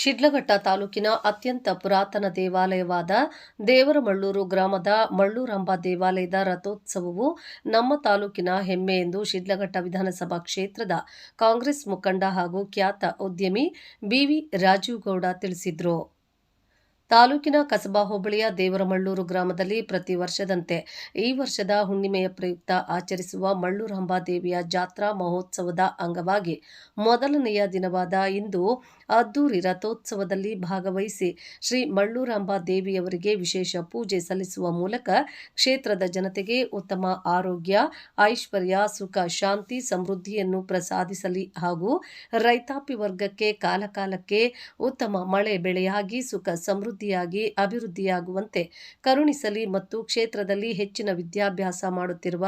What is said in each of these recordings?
ಶಿಡ್ಲಘಟ್ಟ ತಾಲೂಕಿನ ಅತ್ಯಂತ ಪುರಾತನ ದೇವಾಲಯವಾದ ದೇವರಮಳ್ಳೂರು ಗ್ರಾಮದ ಮಳ್ಳೂರಾಂಬ ದೇವಾಲಯದ ರಥೋತ್ಸವವು ನಮ್ಮ ತಾಲೂಕಿನ ಹೆಮ್ಮೆ ಎಂದು ಶಿಡ್ಲಘಟ್ಟ ವಿಧಾನಸಭಾ ಕ್ಷೇತ್ರದ ಕಾಂಗ್ರೆಸ್ ಮುಖಂಡ ಹಾಗೂ ಖ್ಯಾತ ಉದ್ಯಮಿ ಬಿವಿ ರಾಜೀವ್ ಗೌಡ ತಿಳಿಸಿದರು. ತಾಲೂಕಿನ ಕಸಬಾ ಹೋಬಳಿಯ ದೇವರಮಳ್ಳೂರು ಗ್ರಾಮದಲ್ಲಿ ಪ್ರತಿ ವರ್ಷದಂತೆ ಈ ವರ್ಷದ ಹುಣ್ಣಿಮೆಯ ಪ್ರಯುಕ್ತ ಆಚರಿಸುವ ಮಳ್ಳೂರು ದೇವಿಯ ಜಾತ್ರಾ ಮಹೋತ್ಸವದ ಅಂಗವಾಗಿ ಮೊದಲನೆಯ ದಿನವಾದ ಇಂದು ಅದ್ದೂರಿ ರಥೋತ್ಸವದಲ್ಲಿ ಭಾಗವಹಿಸಿ ಶ್ರೀ ಮಳ್ಳೂರಾಂಬಾ ದೇವಿಯವರಿಗೆ ವಿಶೇಷ ಪೂಜೆ ಸಲ್ಲಿಸುವ ಮೂಲಕ ಕ್ಷೇತ್ರದ ಜನತೆಗೆ ಉತ್ತಮ ಆರೋಗ್ಯ, ಐಶ್ವರ್ಯ, ಸುಖ, ಶಾಂತಿ, ಸಮೃದ್ಧಿಯನ್ನು ಪ್ರಸಾದಿಸಲಿ ಹಾಗೂ ರೈತಾಪಿ ವರ್ಗಕ್ಕೆ ಕಾಲಕಾಲಕ್ಕೆ ಉತ್ತಮ ಮಳೆ ಬೆಳೆಯಾಗಿ ಸುಖ ಸಮೃದ್ಧಿಯಾಗಿ ಅಭಿವೃದ್ಧಿಯಾಗುವಂತೆ ಕರುಣಿಸಲಿ ಮತ್ತು ಕ್ಷೇತ್ರದಲ್ಲಿ ಹೆಚ್ಚಿನ ವಿದ್ಯಾಭ್ಯಾಸ ಮಾಡುತ್ತಿರುವ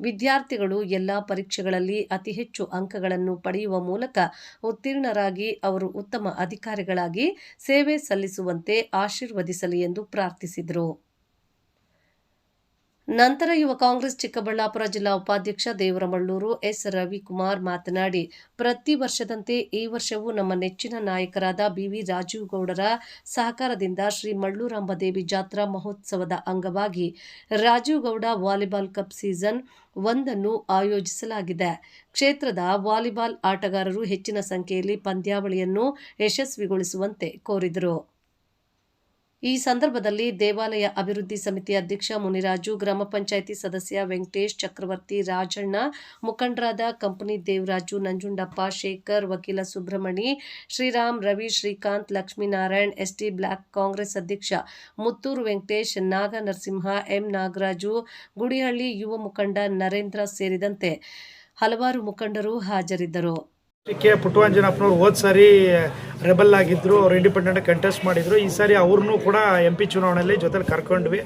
ವಿದ್ಯಾರ್ಥಿಗಳು ಎಲ್ಲಾ ಪರೀಕ್ಷೆಗಳಲ್ಲಿ ಅತಿ ಹೆಚ್ಚು ಅಂಕಗಳನ್ನು ಪಡೆಯುವ ಮೂಲಕ ಉತ್ತೀರ್ಣರಾಗಿ ಅವರು ಉತ್ತಮ ಅಧಿಕಾರಿಗಳಾಗಿ ಸೇವೆ ಸಲ್ಲಿಸುವಂತೆ ಆಶೀರ್ವದಿಸಲಿ ಎಂದು ಪ್ರಾರ್ಥಿಸಿದರು. ನಂತರ ಯುವ ಕಾಂಗ್ರೆಸ್ ಚಿಕ್ಕಬಳ್ಳಾಪುರ ಜಿಲ್ಲಾ ಉಪಾಧ್ಯಕ್ಷ ದೇವರಮಳ್ಳೂರು ಎಸ್ ರವಿಕುಮಾರ್ ಮಾತನಾಡಿ, ಪ್ರತಿ ವರ್ಷದಂತೆ ಈ ವರ್ಷವೂ ನಮ್ಮ ನೆಚ್ಚಿನ ನಾಯಕರಾದ ಬಿವಿ ರಾಜೀವ್ ಗೌಡರ ಸಹಕಾರದಿಂದ ಶ್ರೀ ಮಳ್ಳೂರಾಂಬ ದೇವಿ ಜಾತ್ರಾ ಮಹೋತ್ಸವದ ಅಂಗವಾಗಿ Rajiv Gowda volleyball cup season ಒಂದನ್ನು ಆಯೋಜಿಸಲಾಗಿದೆ. ಕ್ಷೇತ್ರದ ವಾಲಿಬಾಲ್ ಆಟಗಾರರು ಹೆಚ್ಚಿನ ಸಂಖ್ಯೆಯಲ್ಲಿ ಪಂದ್ಯಾವಳಿಯನ್ನು ಯಶಸ್ವಿಗೊಳಿಸುವಂತೆ ಕೋರಿದರು. ಈ ಸಂದರ್ಭದಲ್ಲಿ ದೇವಾಲಯ ಅಭಿವೃದ್ಧಿ ಸಮಿತಿ ಅಧ್ಯಕ್ಷ ಮುನಿರಾಜು, ಗ್ರಾಮ ಪಂಚಾಯಿತಿ ಸದಸ್ಯ ವೆಂಕಟೇಶ್ ಚಕ್ರವರ್ತಿ, ರಾಜಣ್ಣ, ಮುಖಂಡರಾದ ಕಂಪನಿ ದೇವರಾಜು, ನಂಜುಂಡಪ್ಪ ಶೇಖರ್, ವಕೀಲ ಸುಬ್ರಹ್ಮಣಿ, ಶ್ರೀರಾಮ್, ರವಿ, ಶ್ರೀಕಾಂತ್, ಲಕ್ಷ್ಮೀನಾರಾಯಣ್, ಎಸ್ಟಿ ಬ್ಲಾಕ್ ಕಾಂಗ್ರೆಸ್ ಅಧ್ಯಕ್ಷ ಮುತ್ತೂರು ವೆಂಕಟೇಶ್, ನಾಗ ನರಸಿಂಹ, ಎಂ ನಾಗರಾಜು, ಗುಡಿಹಳ್ಳಿ ಯುವ ಮುಖಂಡ ನರೇಂದ್ರ ಸೇರಿದಂತೆ ಹಲವಾರು ಮುಖಂಡರು ಹಾಜರಿದ್ದರು. ಕೆ ಪುಟ್ಟವಂಜನಪ್ಪನವ್ರು ಹೋದ ಸಾರಿ ರೆಬಲ್ ಆಗಿದ್ದರು ಅವ್ರು ಇಂಡಿಪೆಂಡೆಂಟ್ ಕಂಟೆಸ್ಟ್ ಮಾಡಿದರು. ಈ ಸಾರಿ ಅವ್ರನ್ನೂ ಕೂಡ ಎಂ ಪಿ ಚುನಾವಣೆಯಲ್ಲಿ ಜೊತೆಲಿ ಕರ್ಕೊಂಡ್ವಿ.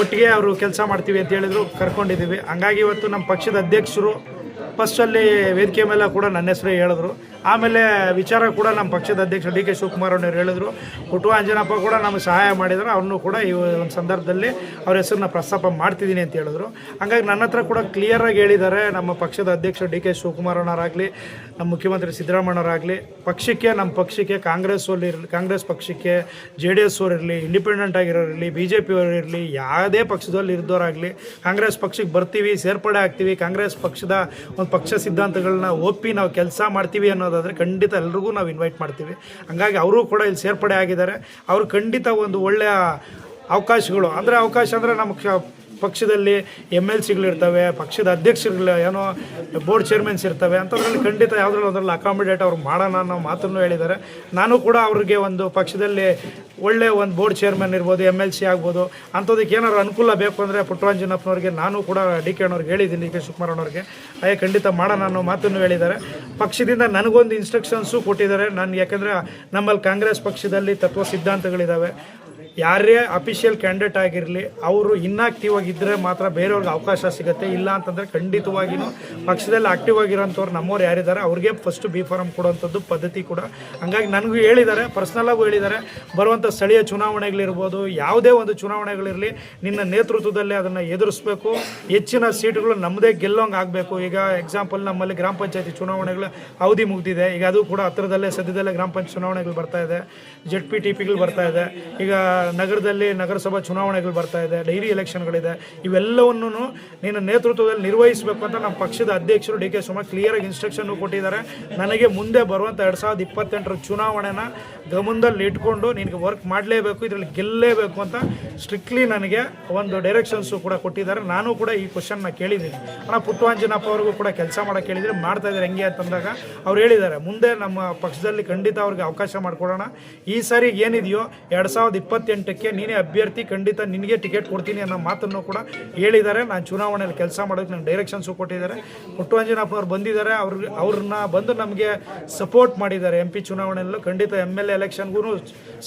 ಒಟ್ಟಿಗೆ ಅವರು ಕೆಲಸ ಮಾಡ್ತೀವಿ ಅಂತ ಹೇಳಿದ್ರು ಕರ್ಕೊಂಡಿದ್ದೀವಿ ಹಂಗಾಗಿ ಇವತ್ತು ನಮ್ಮ ಪಕ್ಷದ ಅಧ್ಯಕ್ಷರು ಫಸ್ಟಲ್ಲಿ ವೇದಿಕೆ ಮೇಲೆ ಕೂಡ ನನ್ನ ಹೆಸರು ಹೇಳಿದ್ರು. ಆಮೇಲೆ ವಿಚಾರ ಕೂಡ ನಮ್ಮ ಪಕ್ಷದ ಅಧ್ಯಕ್ಷ ಡಿ ಕೆ ಶಿವಕುಮಾರ್ ಅವ್ರು ಹೇಳಿದ್ರು. ಕುಟುಂಬ ಅಂಜನಪ್ಪ ಕೂಡ ನಮಗೆ ಸಹಾಯ ಮಾಡಿದ್ರು. ಅವ್ರನ್ನೂ ಕೂಡ ಈ ಒಂದು ಸಂದರ್ಭದಲ್ಲಿ ಅವ್ರ ಹೆಸರನ್ನ ಪ್ರಸ್ತಾಪ ಮಾಡ್ತಿದ್ದೀನಿ ಅಂತ ಹೇಳಿದ್ರು. ಹಂಗಾಗಿ ನನ್ನ ಹತ್ರ ಕೂಡ ಕ್ಲಿಯರಾಗಿ ಹೇಳಿದ್ದಾರೆ. ನಮ್ಮ ಪಕ್ಷದ ಅಧ್ಯಕ್ಷ ಡಿ ಕೆ ಶಿವಕುಮಾರ್ ಅವರಾಗಲಿ ನಮ್ಮ ಮುಖ್ಯಮಂತ್ರಿ ಸಿದ್ದರಾಮಯ್ಯವರಾಗಲಿ ಪಕ್ಷಕ್ಕೆ, ನಮ್ಮ ಪಕ್ಷಕ್ಕೆ, ಕಾಂಗ್ರೆಸ್ ಇರಲಿ, ಕಾಂಗ್ರೆಸ್ ಪಕ್ಷಕ್ಕೆ, ಜೆ ಡಿ ಎಸ್ ಇರಲಿ ಇಂಡಿಪೆಂಡೆಂಟ್ ಆಗಿರೋರಿರಲಿ, ಬಿ ಜೆ ಪಿ ಇರಲಿ, ಯಾವುದೇ ಪಕ್ಷದಲ್ಲಿ ಇದ್ದವರಾಗಲಿ ಕಾಂಗ್ರೆಸ್ ಪಕ್ಷಕ್ಕೆ ಬರ್ತೀವಿ, ಸೇರ್ಪಡೆ ಆಗ್ತೀವಿ, ಕಾಂಗ್ರೆಸ್ ಪಕ್ಷದ ಒಂದು ಪಕ್ಷ ಸಿದ್ಧಾಂತಗಳನ್ನ ಒಪ್ಪಿ ನಾವು ಕೆಲಸ ಮಾಡ್ತೀವಿ ಅನ್ನೋದಾದರೆ ಖಂಡಿತ ಎಲ್ರಿಗೂ ನಾವು ಇನ್ವೈಟ್ ಮಾಡ್ತೀವಿ. ಹಂಗಾಗಿ ಅವರು ಕೂಡ ಇಲ್ಲಿ ಸೇರ್ಪಡೆ ಆಗಿದ್ದಾರೆ. ಅವರು ಖಂಡಿತ ಒಂದು ಒಳ್ಳೆಯ ಅವಕಾಶಗಳು, ಅಂದರೆ ಅವಕಾಶ ಅಂದರೆ ನಮ್ಮ ಪಕ್ಷದಲ್ಲಿ ಎಂ ಎಲ್ ಸಿಗಳಿರ್ತವೆ, ಪಕ್ಷದ ಅಧ್ಯಕ್ಷರುಗಳು ಏನೋ ಬೋರ್ಡ್ ಚೇರ್ಮನ್ಸ್ ಇರ್ತವೆ ಅಂಥದ್ರಲ್ಲಿ ಖಂಡಿತ ಯಾವುದ್ರಲ್ಲಿ ಅದರಲ್ಲಿ ಅಕಾಮಿಡೇಟ್ ಅವ್ರು ಮಾಡೋಣ ಅನ್ನೋ ಮಾತನ್ನು ಹೇಳಿದ್ದಾರೆ. ನಾನು ಕೂಡ ಅವ್ರಿಗೆ ಒಂದು ಪಕ್ಷದಲ್ಲಿ ಒಳ್ಳೆ ಒಂದು ಬೋರ್ಡ್ ಚೇರ್ಮನ್ ಇರ್ಬೋದು ಎಂ ಎಲ್ ಸಿ ಆಗ್ಬೋದು ಅಂಥದಕ್ಕೆ ಏನಾದ್ರು ಅನುಕೂಲ ಬೇಕು ಅಂದರೆ ಪುಟ್ಟರಂಜನಪ್ಪನವ್ರಿಗೆ ನಾನು ಕೂಡ ಡಿ ಕೆ ಅಣ್ಣವ್ರಿಗೆ ಹೇಳಿದ್ದೀನಿ ಡಿ ಕೆ ಶಿವಕುಮಾರ್ ಅವ್ರಿಗೆ. ಅಯ್ಯ ಖಂಡಿತ ಮಾಡೋಣ ಅನ್ನೋ ಮಾತನ್ನು ಹೇಳಿದ್ದಾರೆ. ಪಕ್ಷದಿಂದ ನನಗೊಂದು ಇನ್ಸ್ಟ್ರಕ್ಷನ್ಸು ಕೊಟ್ಟಿದ್ದಾರೆ. ನಾನು ಯಾಕೆಂದರೆ ನಮ್ಮಲ್ಲಿ ಕಾಂಗ್ರೆಸ್ ಪಕ್ಷದಲ್ಲಿ ತತ್ವ ಸಿದ್ಧಾಂತಗಳಿದ್ದಾವೆ ಯಾರೇ ಅಫಿಷಿಯಲ್ ಕ್ಯಾಂಡಿಡೇಟ್ ಆಗಿರಲಿ, ಅವರು ಇನ್ಆಕ್ಟಿವ್ ಆಗಿದ್ದರೆ ಮಾತ್ರ ಬೇರೆಯವ್ರಿಗೆ ಅವಕಾಶ ಸಿಗುತ್ತೆ. ಇಲ್ಲ ಅಂತಂದರೆ ಖಂಡಿತವಾಗಿಯೂ ಪಕ್ಷದಲ್ಲಿ ಆಕ್ಟಿವ್ ಆಗಿರೋಂಥವ್ರು ನಮ್ಮವ್ರು ಯಾರಿದ್ದಾರೆ, ಅವ್ರಿಗೆ ಫಸ್ಟ್ ಬಿ ಫಾರಮ್ ಕೊಡುವಂಥದ್ದು ಪದ್ಧತಿ ಕೂಡ. ಹಂಗಾಗಿ ನನಗೂ ಹೇಳಿದ್ದಾರೆ ಪರ್ಸ್ನಲ್ಲಾಗೂ ಹೇಳಿದ್ದಾರೆ. ಬರುವಂಥ ಸ್ಥಳೀಯ ಚುನಾವಣೆಗಳಿರ್ಬೋದು, ಯಾವುದೇ ಒಂದು ಚುನಾವಣೆಗಳಿರಲಿ, ನಿನ್ನ ನೇತೃತ್ವದಲ್ಲಿ ಅದನ್ನು ಎದುರಿಸಬೇಕು. ಹೆಚ್ಚಿನ ಸೀಟುಗಳು ನಮ್ಮದೇ ಗೆಲ್ಲೋಂಗೆ ಆಗಬೇಕು. ಈಗ ಎಕ್ಸಾಂಪಲ್ ನಮ್ಮಲ್ಲಿ ಗ್ರಾಮ ಪಂಚಾಯತಿ ಚುನಾವಣೆಗಳು ಅವಧಿ ಮುಗಿದಿದೆ. ಈಗ ಅದು ಕೂಡ ಹತ್ತಿರದಲ್ಲೇ ಸದ್ಯದಲ್ಲೇ ಗ್ರಾಮ ಪಂಚಾಯತ್ ಚುನಾವಣೆಗಳು ಬರ್ತಾ ಇದೆ. ಜೆಡ್ ಪಿ ಟಿ ಪಿಗಳು ಬರ್ತಾ ಇದೆ. ಈಗ ನಗರದಲ್ಲಿ ನಗರಸಭಾ ಚುನಾವಣೆಗಳು ಬರ್ತಾ ಇದೆ ಡೈರಿ ಎಲೆಕ್ಷನ್ಗಳಿದೆ ಇವೆಲ್ಲವನ್ನೂ ನೀನು ನೇತೃತ್ವದಲ್ಲಿ ನಿರ್ವಹಿಸಬೇಕು ಅಂತ ನಮ್ಮ ಪಕ್ಷದ ಅಧ್ಯಕ್ಷರು ಡಿ ಕೆ ಶಿವಕುಮಾರ್ ಕ್ಲಿಯರಾಗಿ ಇನ್ಸ್ಟ್ರಕ್ಷನ್ ಕೊಟ್ಟಿದ್ದಾರೆ. ನನಗೆ ಮುಂದೆ ಬರುವಂಥ ಎರಡು ಸಾವಿರದ ಇಪ್ಪತ್ತೆಂಟರ ಚುನಾವಣೆನ ಗಮನದಲ್ಲಿ ಇಟ್ಕೊಂಡು ನಿನಗೆ ವರ್ಕ್ ಮಾಡಲೇಬೇಕು, ಇದರಲ್ಲಿ ಗೆಲ್ಲಲೇಬೇಕು ಅಂತ ಸ್ಟ್ರಿಕ್ಟ್ಲಿ ನನಗೆ ಒಂದು ಡೈರೆಕ್ಷನ್ಸು ಕೂಡ ಕೊಟ್ಟಿದ್ದಾರೆ. ನಾನು ಕೂಡ ಈ ಕ್ವಶನ್ನ ಕೇಳಿದ್ದೀನಿ. ಅಣ್ಣ ಪುಟ್ಟುವಾಂಜನಪ್ಪ ಅವ್ರಿಗೂ ಕೂಡ ಕೆಲಸ ಮಾಡೋಕ್ಕೆ ಹೇಳಿದರೆ ಮಾಡ್ತಾ ಇದ್ದಾರೆ ಹೆಂಗೆ ಅಂತಂದಾಗ ಅವ್ರು ಹೇಳಿದ್ದಾರೆ, ಮುಂದೆ ನಮ್ಮ ಪಕ್ಷದಲ್ಲಿ ಖಂಡಿತ ಅವ್ರಿಗೆ ಅವಕಾಶ ಮಾಡಿಕೊಡೋಣ. ಈ ಸಾರಿ ಏನಿದೆಯೋ ಎರಡು ಸಾವಿರದ ಇಪ್ಪತ್ತೆಂಟಕ್ಕೆ ನೀನೇ ಅಭ್ಯರ್ಥಿ, ಖಂಡಿತ ನಿನಗೆ ಟಿಕೆಟ್ ಕೊಡ್ತೀನಿ ಅನ್ನೋ ಮಾತನ್ನು ಕೂಡ ಹೇಳಿದ್ದಾರೆ. ನಾನು ಚುನಾವಣೆಯಲ್ಲಿ ಕೆಲಸ ಮಾಡೋಕ್ಕೆ ನಂಗೆ ಡೈರೆಕ್ಷನ್ಸು ಕೊಟ್ಟಿದ್ದಾರೆ. ಪುಟ್ಟವಂಜನಪ್ಪನವ್ರು ಬಂದಿದ್ದಾರೆ. ಅವ್ರಿಗೆ ಅವ್ರನ್ನ ಬಂದು ನಮಗೆ ಸಪೋರ್ಟ್ ಮಾಡಿದ್ದಾರೆ. ಎಂ ಪಿ ಚುನಾವಣೆಯಲ್ಲೂ ಖಂಡಿತ ಎಂ ಎಲ್ ಎ ಎಲೆಕ್ಷನ್ಗೂ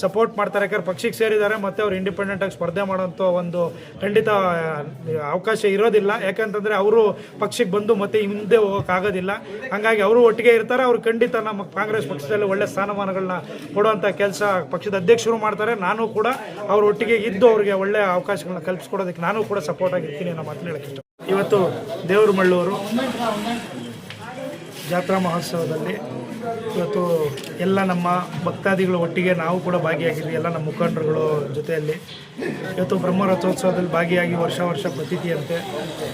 ಸಪೋರ್ಟ್ ಮಾಡ್ತಾರೆ. ಯಾಕಂದ್ರೆ ಪಕ್ಷಕ್ಕೆ ಸೇರಿದ್ದಾರೆ, ಮತ್ತು ಅವ್ರು ಇಂಡಿಪೆಂಡೆಂಟಾಗಿ ಸ್ಪರ್ಧೆ ಮಾಡೋಂಥ ಒಂದು ಖಂಡಿತ ಅವಕಾಶ ಇರೋದಿಲ್ಲ. ಯಾಕಂತಂದರೆ ಅವರು ಪಕ್ಷಕ್ಕೆ ಬಂದು ಮತ್ತೆ ಹಿಂದೆ ಹೋಗೋಕ್ಕಾಗೋದಿಲ್ಲ. ಹಾಗಾಗಿ ಅವರು ಒಟ್ಟಿಗೆ ಇರ್ತಾರೆ. ಅವ್ರು ಖಂಡಿತ ನಮ್ಮ ಕಾಂಗ್ರೆಸ್ ಪಕ್ಷದಲ್ಲಿ ಒಳ್ಳೆ ಸ್ಥಾನಮಾನಗಳನ್ನ ಕೊಡುವಂಥ ಕೆಲಸ ಪಕ್ಷದ ಅಧ್ಯಕ್ಷರು ಮಾಡ್ತಾರೆ. ನಾನು ಕೂಡ ಅವ್ರ ಒಟ್ಟಿಗೆ ಇದ್ದು ಅವ್ರಿಗೆ ಒಳ್ಳೆ ಅವಕಾಶಗಳನ್ನ ಕಲ್ಪಿಸ್ಕೊಡೋದಕ್ಕೆ ನಾನು ಕೂಡ ಸಪೋರ್ಟ್ ಆಗಿರ್ತೀನಿ ಅನ್ನೋ ಮಾತು ಹೇಳಕ್ಕೆ ಇಷ್ಟ ಇವತ್ತು ದೇವರು ಮಳ್ಳೂರು ಜಾತ್ರಾ ಮಹೋತ್ಸವದಲ್ಲಿ ಇವತ್ತು ಎಲ್ಲ ನಮ್ಮ ಭಕ್ತಾದಿಗಳು ಒಟ್ಟಿಗೆ ನಾವು ಕೂಡ ಭಾಗಿಯಾಗಿದ್ವಿ, ಎಲ್ಲ ನಮ್ಮ ಮುಖಂಡರುಗಳು ಜೊತೆಯಲ್ಲಿ. ಇವತ್ತು ಬ್ರಹ್ಮರಥೋತ್ಸವದಲ್ಲಿ ಭಾಗಿಯಾಗಿ ವರ್ಷ ವರ್ಷ ಪ್ರತೀತಿಯಂತೆ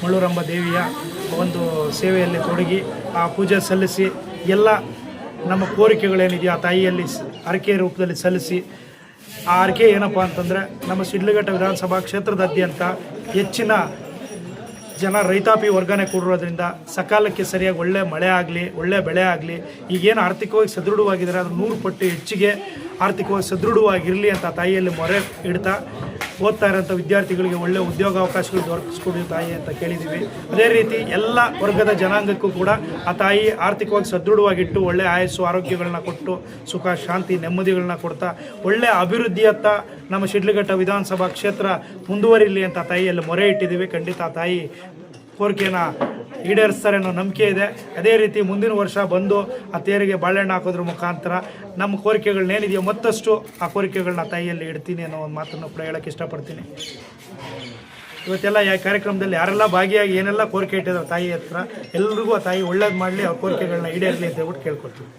ಮುಳ್ಳೂರಂಬ ದೇವಿಯ ಒಂದು ಸೇವೆಯಲ್ಲಿ ತೊಡಗಿ ಆ ಪೂಜೆ ಸಲ್ಲಿಸಿ ಎಲ್ಲ ನಮ್ಮ ಕೋರಿಕೆಗಳೇನಿದೆಯೋ ಆ ತಾಯಿಯಲ್ಲಿ ಹರಕೆ ರೂಪದಲ್ಲಿ ಸಲ್ಲಿಸಿ ಆ ಹರಕೆ ಏನಪ್ಪ ಅಂತಂದರೆ ನಮ್ಮ ಸಿಡ್ಲಘಟ್ಟ ವಿಧಾನಸಭಾ ಕ್ಷೇತ್ರದಾದ್ಯಂತ ಹೆಚ್ಚಿನ ಜನ ರೈತಾಪಿ ವರ್ಗನೆ ಕೂಡಿರೋದ್ರಿಂದ ಸಕಾಲಕ್ಕೆ ಸರಿಯಾಗಿ ಒಳ್ಳೆ ಮಳೆ ಆಗಲಿ, ಒಳ್ಳೆ ಬೆಳೆ ಆಗಲಿ, ಈಗೇನು ಆರ್ಥಿಕವಾಗಿ ಸದೃಢವಾಗಿದ್ದಾರೆ ಅದು ನೂರು ಪಟ್ಟು ಹೆಚ್ಚಿಗೆ ಆರ್ಥಿಕವಾಗಿ ಸದೃಢವಾಗಿರಲಿ ಅಂತ ತಾಯಿಯಲ್ಲಿ ಮೊರೆ ಇಡ್ತಾ ಓದ್ತಾ ಇರೋಂಥ ವಿದ್ಯಾರ್ಥಿಗಳಿಗೆ ಒಳ್ಳೆ ಉದ್ಯೋಗಾವಕಾಶಗಳು ದೊರಕಿಸ್ಕೊಡಿ ತಾಯಿ ಅಂತ ಕೇಳಿದ್ದೀವಿ. ಅದೇ ರೀತಿ ಎಲ್ಲ ವರ್ಗದ ಜನಾಂಗಕ್ಕೂ ಕೂಡ ಆ ತಾಯಿ ಆರ್ಥಿಕವಾಗಿ ಸದೃಢವಾಗಿಟ್ಟು ಒಳ್ಳೆ ಆಯಸ್ಸು, ಆರೋಗ್ಯಗಳನ್ನ ಕೊಟ್ಟು ಸುಖ, ಶಾಂತಿ, ನೆಮ್ಮದಿಗಳನ್ನ ಕೊಡ್ತಾ ಒಳ್ಳೆ ಅಭಿವೃದ್ಧಿಯತ್ತ ನಮ್ಮ ಶಿಡ್ಲಘಟ್ಟ ವಿಧಾನಸಭಾ ಕ್ಷೇತ್ರ ಮುಂದುವರಿಲಿ ಅಂತ ತಾಯಿಯಲ್ಲಿ ಮೊರೆ ಇಟ್ಟಿದ್ದೀವಿ. ಖಂಡಿತ ತಾಯಿ ಕೋರಿಕೆನ ಈಡೇರಿಸ್ತಾರೆ ಅನ್ನೋ ನಂಬಿಕೆ ಇದೆ. ಅದೇ ರೀತಿ ಮುಂದಿನ ವರ್ಷ ಬಂದು ಆ ತೇರಿಗೆ ಬಾಳೆಹಣ್ಣು ಹಾಕೋದ್ರ ಮುಖಾಂತರ ನಮ್ಮ ಕೋರಿಕೆಗಳನ್ನೇನಿದೆಯೋ ಮತ್ತಷ್ಟು ಆ ಕೋರಿಕೆಗಳನ್ನ ತಾಯಿಯಲ್ಲಿ ಇಡ್ತೀನಿ ಅನ್ನೋ ಒಂದು ಮಾತನ್ನು ಕೂಡ ಹೇಳೋಕ್ಕೆ ಇಷ್ಟಪಡ್ತೀನಿ. ಇವತ್ತೆಲ್ಲ ಈ ಕಾರ್ಯಕ್ರಮದಲ್ಲಿ ಯಾರೆಲ್ಲ ಭಾಗಿಯಾಗಿ ಏನೆಲ್ಲ ಕೋರಿಕೆ ಇಟ್ಟಿದ್ದಾರೆ ತಾಯಿ ಹತ್ರ, ಎಲ್ರಿಗೂ ಆ ತಾಯಿ ಒಳ್ಳೇದು ಮಾಡಲಿ ಆ ಕೋರಿಕೆಗಳನ್ನ ಈಡೇರಲಿ ಅಂತ ಹೇಳ್ಬಿಟ್ಟು ಕೇಳ್ಕೊಡ್ತೀವಿ